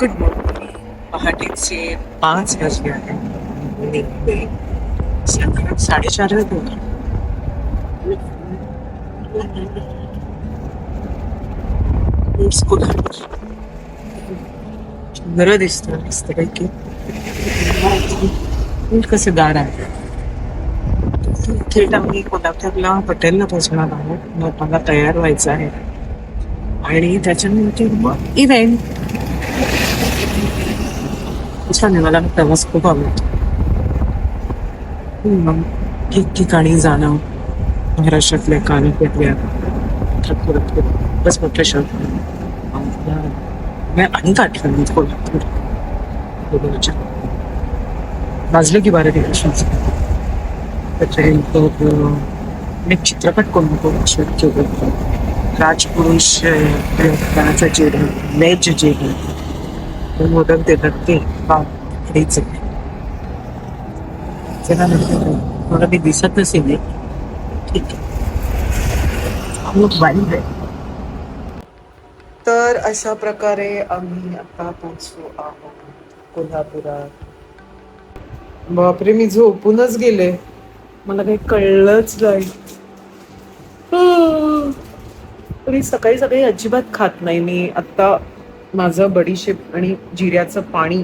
Good morning पहाटेचे पाच वाजले आहे निघते साधारण साडेचार होत बरं दिसतं मस्त पैकी कसं गार आहे थेट आम्ही कोल्हापूरला हॉटेलला पोहोचणार आहोत. मग तयार व्हायचं आहे. आणि त्याच्यानंतर इव्हेंट छान आहे, मला प्रवास खूप आवडतो. मग ठिकठिकाणी जाणं, महाराष्ट्रातल्या मोठ्या शहर अनेक आठवणी कोल्हापूर की बारा दिवस. त्याच्यानंतर मी चित्रपट केलं राजपुरुष प्रेमाचं जेवण वेज जेवण मोदक देतात ते नंतर मला मी दिसत नसेल ठीक आहे वाईट आहे तर अशा प्रकारे आम्ही आता पोहोचलो आहोत कोल्हापुरात. बापरे, मी झोपूनच गेले. मला काही कळलंच नाही. तरी सकाळी सकाळी अजिबात खात नाही मी. आत्ता माझं बडीशेप आणि जिऱ्याचं पाणी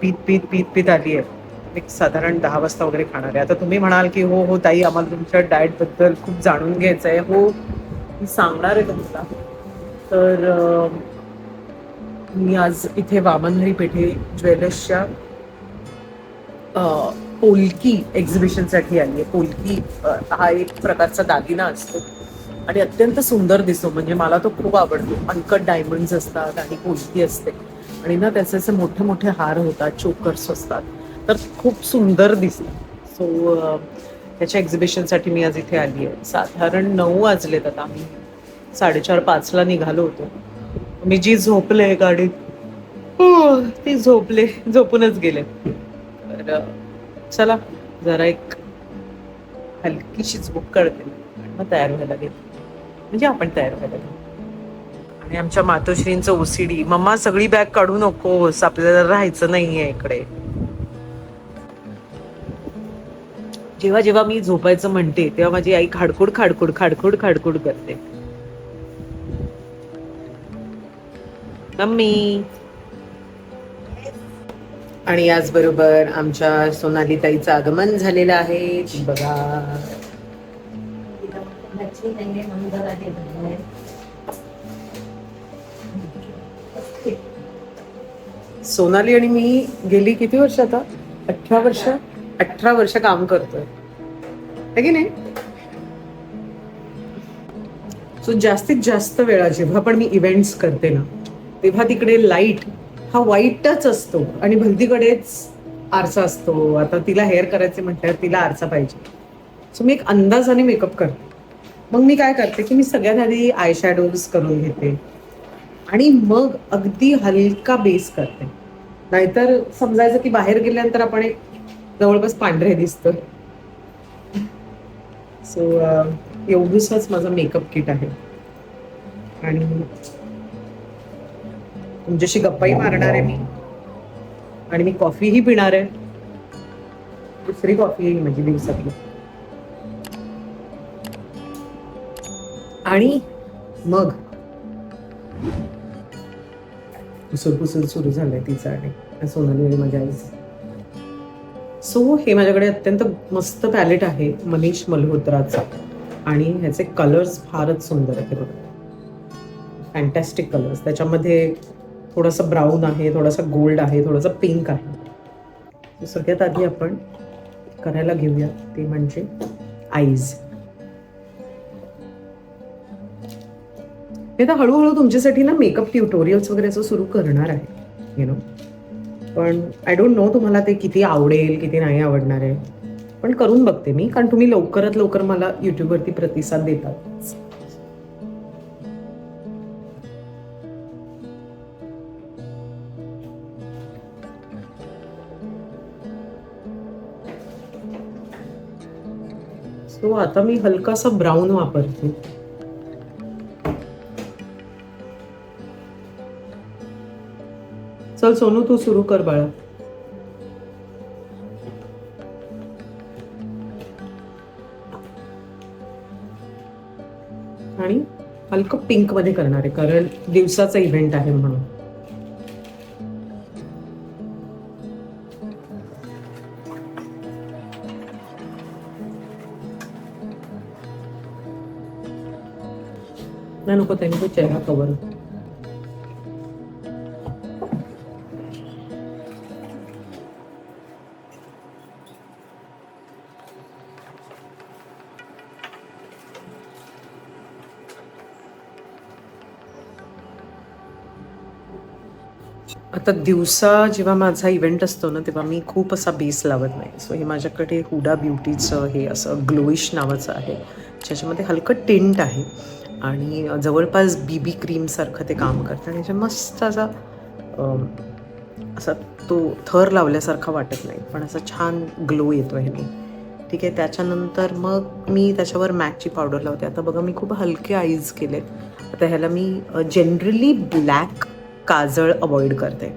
पीत पीत पीत पीत आली आहे. एक साधारण दहा वाजता वगैरे खाणार आहे. आता तुम्ही म्हणाल की हो हो ताई आम्हाला तुमच्या डाएटबद्दल खूप जाणून घ्यायचं आहे हो मी सांगणार आहे तुम्हाला. तर मी आज इथे वामनहरी पेठे ज्वेलर्सच्या पोलकी एक्झिबिशनसाठी आली आहे पोलकी हा एक प्रकारचा दागिना असतो. आणि अत्यंत सुंदर दिसतो. म्हणजे मला तो खूप आवडतो. अंकट डायमंड्स असतात आणि पोलकी असते. आणि ना त्याचे असे मोठे मोठे हार होतात चोकर्स असतात. तर खूप सुंदर दिसतं. सो त्याच्या एक्झिबिशनसाठी मी आज इथे आली आहे साधारण नऊ वाजलेत आता आम्ही. साडेचार पाचला निघालो होतो. मी जी झोपले गाडीत हो, ती झोपले झोपूनच गेले. तर चला जरा एक हलकीशी झोप कळते मग तयार व्हायला गेले म्हणजे आपण तयार व्हायला गेलो आणि आमच्या मातोश्रींचं ओसीडी मम्मा सगळी बॅग काढू नकोस आपल्याला राहायचं नाहीये इकडे. जेव्हा जेव्हा मी झोपायचं म्हणते तेव्हा माझी आई खाडकूड खाडकूड खाडखुड खाडकूड करते. मम्मी. आणि याचबरोबर आमच्या सोनाली ताईचं आगमन झालेलं आहे. बघा. सोनाली आणि मी गेली किती वर्ष आता? अठरा वर्ष? अठरा वर्ष काम करतोय. है की नाही? सो जास्तीत जास्त वेळा जेव्हा पण मी इव्हेंट्स करते ना तेव्हा तिकडे लाइट हा वाईटच असतो. आणि भलतीकडेच आरसा असतो. आता तिला हेअर करायचे म्हटल्यावर तिला आरसा पाहिजे. सो मी एक अंदाजाने मेकअप करते. मग मी काय करते की मी सगळ्यात आधी आय शॅडोज करून घेते. आणि मग अगदी हलका बेस करते. नाहीतर समजायचं की बाहेर गेल्यानंतर आपण एक जवळपास पांढरे दिसतो. सो एवढूसच माझा मेकअप किट आहे. आणि तुमच्याशी गप्पाही मारणार आहे मी. आणि मी कॉफीही पिणार आहे. दुसरी कॉफी येईल माझी दिवसातली. आणि मग? पुसून सुरू झालंय तिचं आणि सोनाली आणि माझ्या आईचं. सो हे माझ्याकडे अत्यंत मस्त पॅलेट आहे मनीष मल्होत्राचा. आणि ह्याचे कलर्स फारच सुंदर आहेत बघा. फॅन्टॅस्टिक कलर्स त्याच्यामध्ये थोडंसं ब्राऊन आहे थोडासा गोल्ड आहे थोडंसं पिंक आहे. सगळ्यात आधी आपण करायला घेऊया ते म्हणजे आईज मी आता हळूहळू तुमच्यासाठी ना मेकअप ट्युटोरियल्स वगैरे असं सुरू करणार आहे यु नो पण आय डोंट नो तुम्हाला ते किती आवडेल किती नाही आवडणार आहे. पण करून बघते मी कारण तुम्ही लवकरात लवकर मला यूट्यूबवरती प्रतिसाद देतात सो आता मी हलकासा ब्राऊन वापरते. चल सोनू तू सुरू कर बाळा. आणि हलकं पिंकमध्ये करणार आहे कारण दिवसाचा इव्हेंट आहे म्हणून. नाही नको त्यांनी नको चेहरा कवर आता दिवसा जेव्हा माझा इव्हेंट असतो ना तेव्हा मी खूप असा बेस लावत नाही. सो हे माझ्याकडे हुडा ब्युटीचं हे असं ग्लोईश नावाचं आहे. ज्याच्यामध्ये हलकं टिंट आहे. आणि जवळपास बी बी क्रीमसारखं ते काम करतं आणि त्याच्या मस्त असा असा तो थर लावल्यासारखा वाटत नाही. पण असा छान ग्लो येतो ह्याने. ठीक आहे त्याच्यानंतर मग मी त्याच्यावर मॅकची पावडर लावते. आता बघा मी खूप हलके आईज केलेत. आता ह्याला मी जनरली ब्लॅक काजळ अवॉइड करते.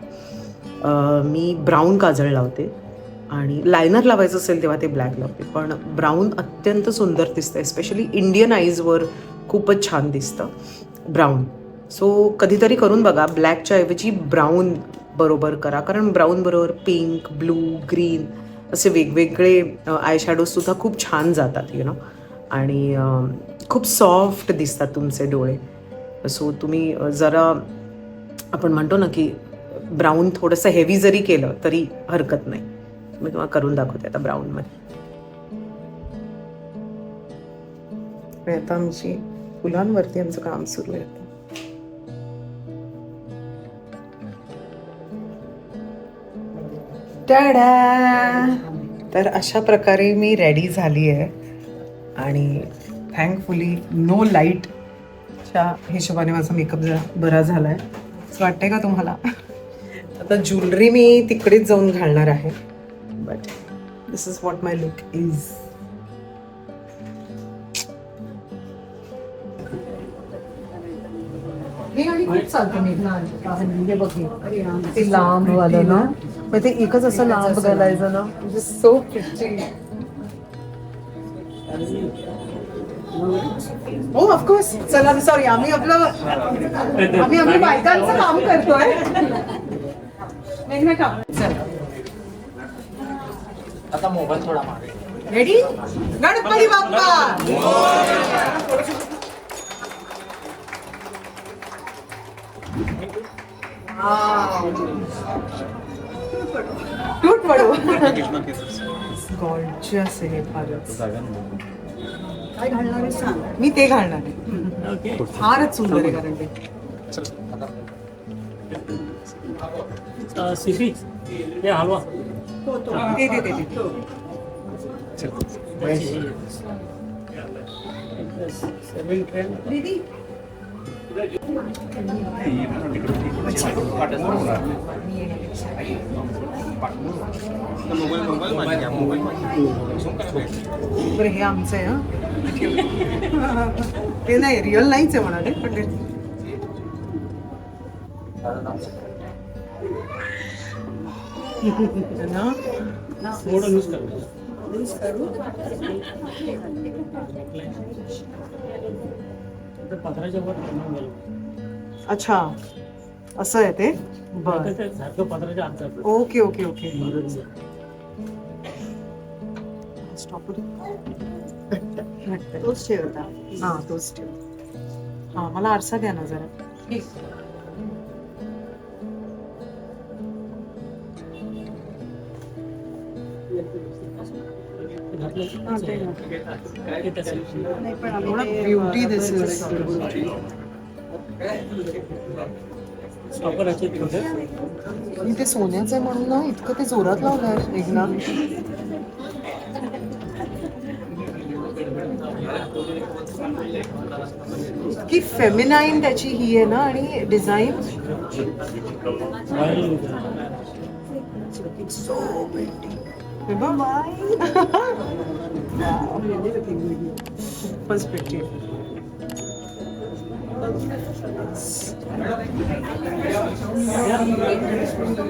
मी ब्राऊन काजळ लावते. आणि लायनर लावायचं असेल तेव्हा ते ब्लॅक लावते. पण ब्राऊन अत्यंत सुंदर दिसतं स्पेशली इंडियन आईजवर खूपच छान दिसतं. ब्राऊन सो कधीतरी करून बघा ब्लॅकच्या ऐवजी ब्राऊन बरोबर करा. कारण ब्राऊन बरोबर पिंक ब्लू ग्रीन असे वेगवेगळे आय शॅडोजसुद्धा खूप छान जातात यु नो आणि खूप सॉफ्ट दिसतात तुमचे डोळे. सो तुम्ही जरा आपण म्हणतो ना की ब्राऊन थोडंसं हेवी जरी केलं तरी हरकत नाही. मी तुम्हाला करून दाखवते आता ब्राऊनमध्ये आता आमची फुलांवरती आमचं काम सुरू आहे! तर अशा प्रकारे मी रेडी झाली आहे. आणि थँकफुली नो लाईटच्या हिशोबाने माझा मेकअप जरा बरा झाला आहे असं वाटतंय का तुम्हाला? आता ज्वेलरी मी तिकडेच जाऊन घालणार आहे. But this is what my look is हे खूप चालतं मेघना म्हणजे बघ हे. ते लांब वालं ना. मग ते एकच असं लांब घालायचं ना. म्हणजे सो प्रिटी हो ऑफकोर्स चला सॉरी आम्ही आपलं आम्ही आपल्या बायकांचं काम करतोय. मेघना काम. चला. आता मोबाईल थोडा मागे. रेडी गणपती बाप्पा! टूट पडू गॉर्जियस आहे फारच काय घालणार आहे सांग मी ते घालणार आहे फारच सुंदर आहे कारण ते सिफी हे हलवा ते ते ते ते दीदी बरं हे आमचं आहे हा? ते नाही रिअल नाहीच आहे म्हणाले पण ते ना? थोडं यूज पत्राच्या वर गेलो. अच्छा. असं आहे ते? बर. सारखं पत्राच्या आत जातं. Okay okay okay. तोच ठेवता हा तोच ठेव. हा मला आरसा द्या ना जरा. घातलं. ब्युटी दिसेल आणि ते सोन्याचं आहे म्हणून ना इतकं ते जोरात लावलंय. एकदा की फेमिनाईन त्याची ही आहे ना आणि डिझाईन सो हे बघ. खूपच प्रिटी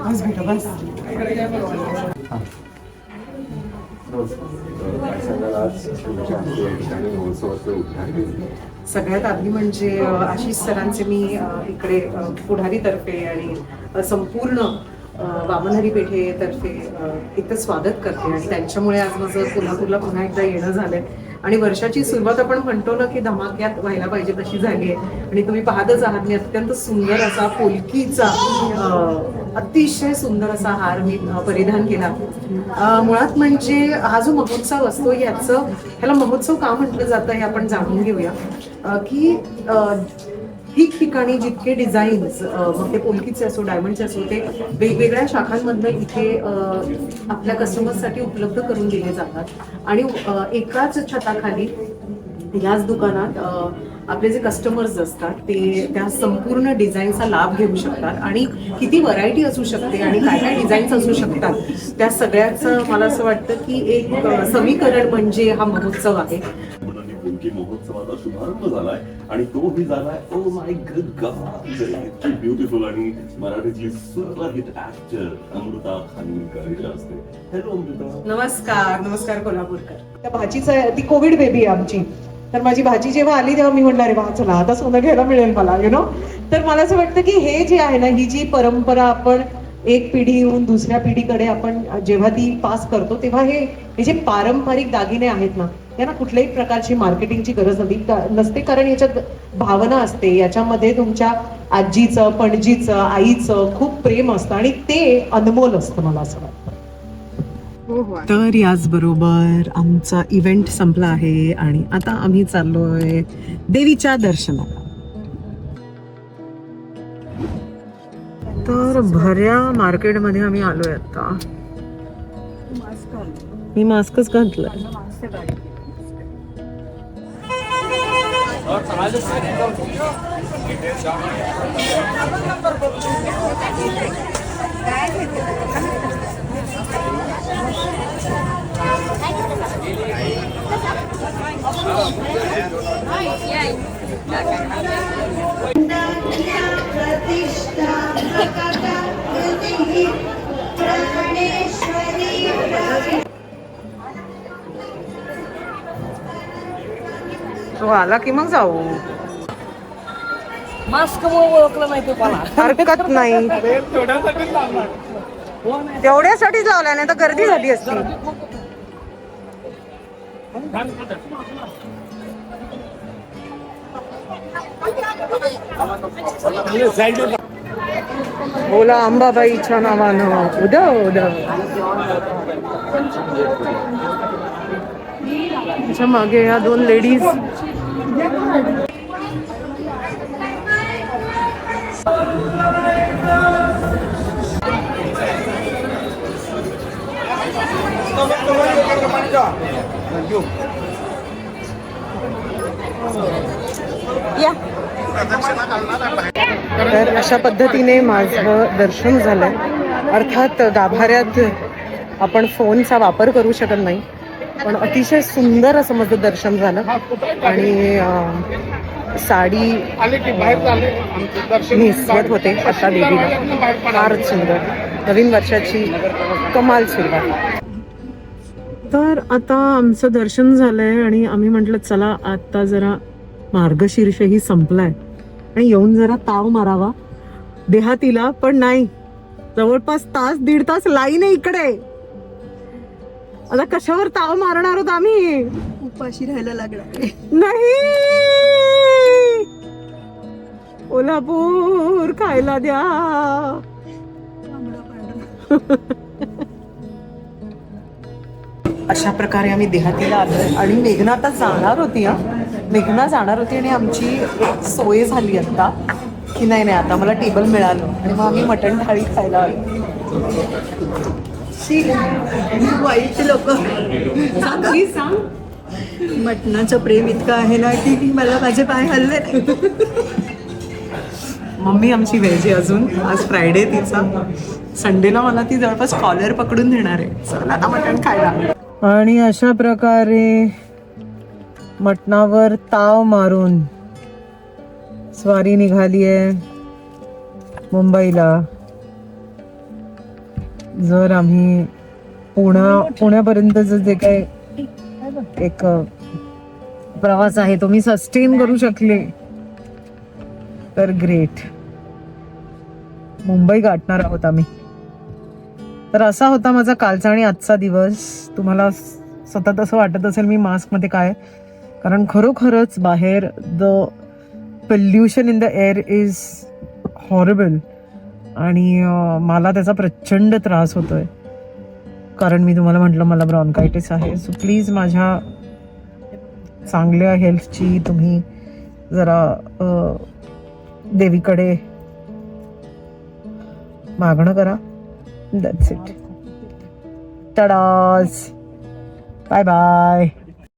बस बेटा बस सगळ्यात आधी म्हणजे आशिष सरांचे मी इकडे पुढारीतर्फे आणि संपूर्ण अ, वामनहरी पेठेतर्फे इथं स्वागत करते आणि त्यांच्यामुळे आज माझं कोल्हापूरला पुन्हा एकदा येणं झालंय. आणि वर्षाची सुरुवात आपण म्हणतो ना की धमाक्यात व्हायला पाहिजे तशी झाली आहे. आणि तुम्ही पाहतच आहात मी अत्यंत सुंदर असा पोलकीचा अतिशय सुंदर असा हार मी परिधान केला. मुळात म्हणजे हा जो महोत्सव असतो याचं ह्याला महोत्सव का म्हटलं जातं हे आपण जाणून घेऊया. की ठिकठिकाणी जितके डिझाईन्स मग ते पोलकीचे असो डायमंडचे असो ते वेगवेगळ्या शाखांमधनं इथे आपल्या कस्टमर्ससाठी उपलब्ध करून दिले जातात. आणि एकाच छताखाली याच दुकानात आपले जे कस्टमर्स असतात ते त्या संपूर्ण डिझाईनचा लाभ घेऊ शकतात. आणि किती व्हरायटी असू शकते आणि काय काय डिझाईन्स असू शकतात त्या सगळ्याचं मला असं वाटतं की एक समीकरण म्हणजे हा महोत्सव आहे. कुंकी महोत्सवाचा शुभारंभ झालाय आणि तोही झालाय oh my good god beautiful आणि मराठीतली सुपरहिट ऍक्टर अमृता खानविलकर असते. हॅलो अमृता. नमस्कार नमस्कार कोल्हापूरकर. त्या भाचीचं ती कोविड बेबी आहे आमची. तर माझी भाजी जेव्हा आली तेव्हा मी म्हणणार वा चला आता सोनं घ्यायला मिळेल मला यु नो तर मला असं वाटतं की हे जे आहे ना ही जी परंपरा आपण एक पिढी येऊन दुसऱ्या पिढीकडे आपण जेव्हा ती पास करतो तेव्हा हे हे जे पारंपरिक दागिने आहेत ना यांना कुठल्याही प्रकारची मार्केटिंगची गरज नसते नसते. कारण याच्यात भावना असते. याच्यामध्ये तुमच्या आजीचं पणजीचं आईचं खूप प्रेम असतं आणि ते अनमोल असतं मला असं वाटतं. तर याचबरोबर आमचा इव्हेंट संपला आहे आणि आता आम्ही चाललोय देवीच्या दर्शनाला. तर भऱ्या मार्केटमध्ये आम्ही आलोय आता. मी मास्कच प्रतिष्ठा प्रकट प्रतिहि प्राणेश्वरी तो आला की मग जाऊ. मास्क ओळखलं नाही तो मला हरकत नाही. तेवढ्यासाठीच लावलाय नाही तर गर्दी झाली असती. बोला अंबाबाईच्या नावानं. उद उद त्याच्यामागे या दोन लेडीज या. तर अशा पद्धतीने माझं दर्शन झालंय. अर्थात गाभाऱ्यात आपण फोनचा वापर करू शकत नाही. पण अतिशय सुंदर असं माझं दर्शन झालं. आणि साडी नेसवत होते आता देवीला. फारच सुंदर. नवीन वर्षाची कमाल सुरुवात. तर आता आमचं दर्शन झालंय आणि आम्ही म्हटलं चला आता जरा मार्गशीर्षही संपलाय आणि येऊन जरा ताव मारावा. देहातीला पण नाही. जवळपास तास दीड तास लाईन आहे इकडे. आता कशावर ताव मारणार आहोत आम्ही? उपाशी राहायला लागला नाही! कोल्हापूर खायला द्या. अशा प्रकारे आम्ही देहातीला आलो आणि मेघना आता जाणार होती हा. मेघना जाणार होती आणि आमची एक सोय झाली आता की नाही नाही आता मला टेबल मिळालं. आणि मग आम्ही मटण थाळी खायला आलो. वाईट लोक. सांग सांग. मटणाचं प्रेम इतकं आहे ना की मला माझे पाय हल्ले मम्मी आमची व्हेज आहे अजून. आज फ्रायडे तिचा. संडेला मला ती जवळपास कॉलर पकडून देणार आहे. चला आता मटण खायला. आणि अशा प्रकारे मटणावर ताव मारून स्वारी निघाली आहे मुंबईला. जर आम्ही पुण्या पुण्यापर्यंतचं जे काय एक प्रवास आहे तो मी सस्टेन करू शकले तर ग्रेट मुंबई गाठणार आहोत आम्ही. तर असा होता माझा कालचा आणि आजचा दिवस. तुम्हाला सतत असं वाटत असेल मी मास्कमध्ये काय? कारण खरोखरच बाहेर the pollution in the air is horrible आणि मला त्याचा प्रचंड त्रास होतोय. कारण मी तुम्हाला म्हटलं मला ब्रॉन्कायटिस आहे. सो प्लीज माझ्या चांगल्या हेल्थची तुम्ही जरा देवीकडे मागणं करा. That's it. Ta-da's. Bye-bye.